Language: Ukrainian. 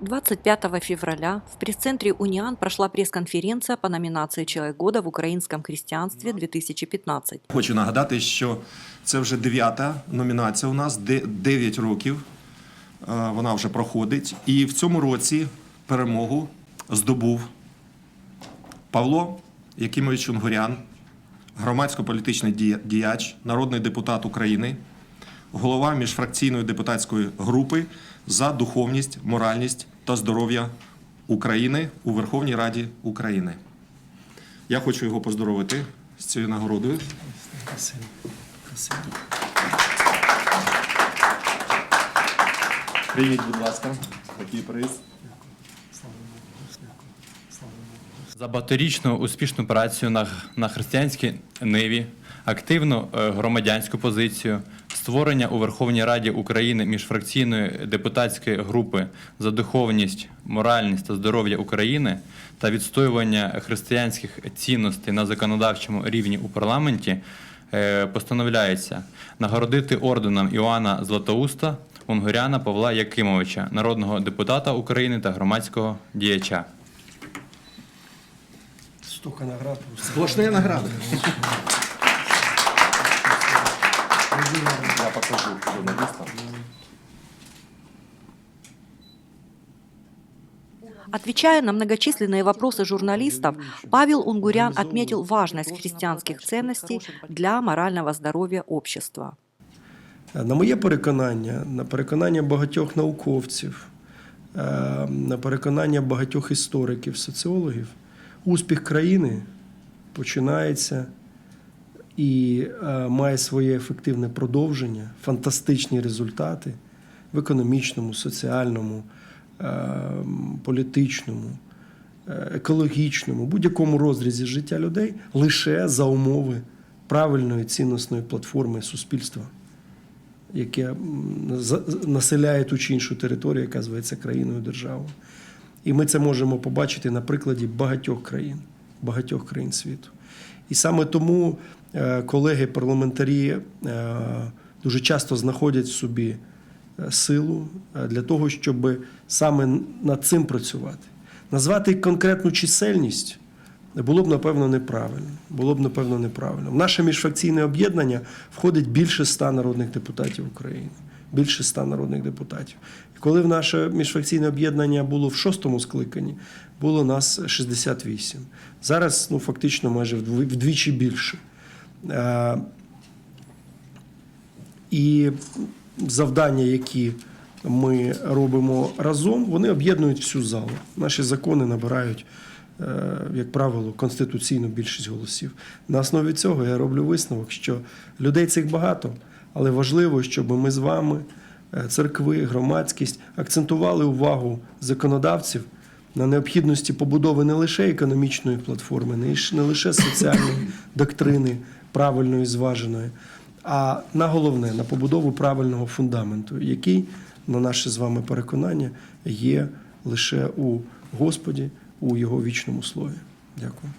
25 февраля в пресс-центре «Униан» прошла пресс-конференция по номинации «Человек года в украинском христианстве 2015». Хочу нагадати, що це вже дев'ята номінація у нас, де 9 років е, вона вже проходить. І в цьому році перемогу здобув Павло Якимович Унгурян, громадсько-політичний діяч, народний депутат України, голова міжфракційної депутатської групи за духовність, моральність та здоров'я України у Верховній Раді України. Я хочу його поздоровити з цією нагородою. Привіт, будь ласка, такий приз. За багаторічну успішну працю на, на християнській ниві, активну е, громадянську позицію, створення у Верховній Раді України міжфракційної депутатської групи за духовність, моральність та здоров'я України та відстоювання християнських цінностей на законодавчому рівні у парламенті е, постановляється нагородити орденом Іоанна Златоуста Унгуряна Павла Якимовича, народного депутата України та громадського діяча. Столько наград. Сплошні награди. Я покажу журналістам. Отвечая на многочисленные вопросы журналистов, Павел Унгурян отметил важность христианских ценностей для морального здоровья общества. На моє переконання, на переконання багатьох науковців, е, на переконання багатьох істориків, соціологів, Успіх країни починається і е, має своє ефективне продовження, фантастичні результати в економічному, соціальному, е, політичному, е, екологічному, будь-якому розрізі життя людей лише за умови правильної цінностної платформи суспільства яке населяє ту чи іншу територію, яка зветься країною державою. І ми це можемо побачити на прикладі багатьох країн, багатьох країн світу. І саме тому е, колеги парламентарі е, дуже часто знаходять в собі е, силу для того, щоб саме над цим працювати. Назвати конкретну чисельність було б, напевно, неправильно. Було б, напевно, неправильно. В наше міжфракційне об'єднання входить більше ста народних депутатів України. Більше ста народних депутатів. І коли в наше міжфракційне об'єднання було в шостому скликанні, було нас 68. Зараз ну, фактично майже вдвічі більше. Е, І завдання, які ми робимо разом, вони об'єднують всю залу. Наші закони набирають, е, як правило, конституційну більшість голосів. На основі цього я роблю висновок, що людей цих багато, але важливо, щоб ми з вами, е, церкви, громадськість, акцентували увагу законодавців на необхідності побудови не лише економічної платформи, не лише соціальної доктрини правильної, зваженої, а на головне на побудову правильного фундаменту, який, на наше з вами переконання, є лише у Господі, у його вічному слові. Дякую.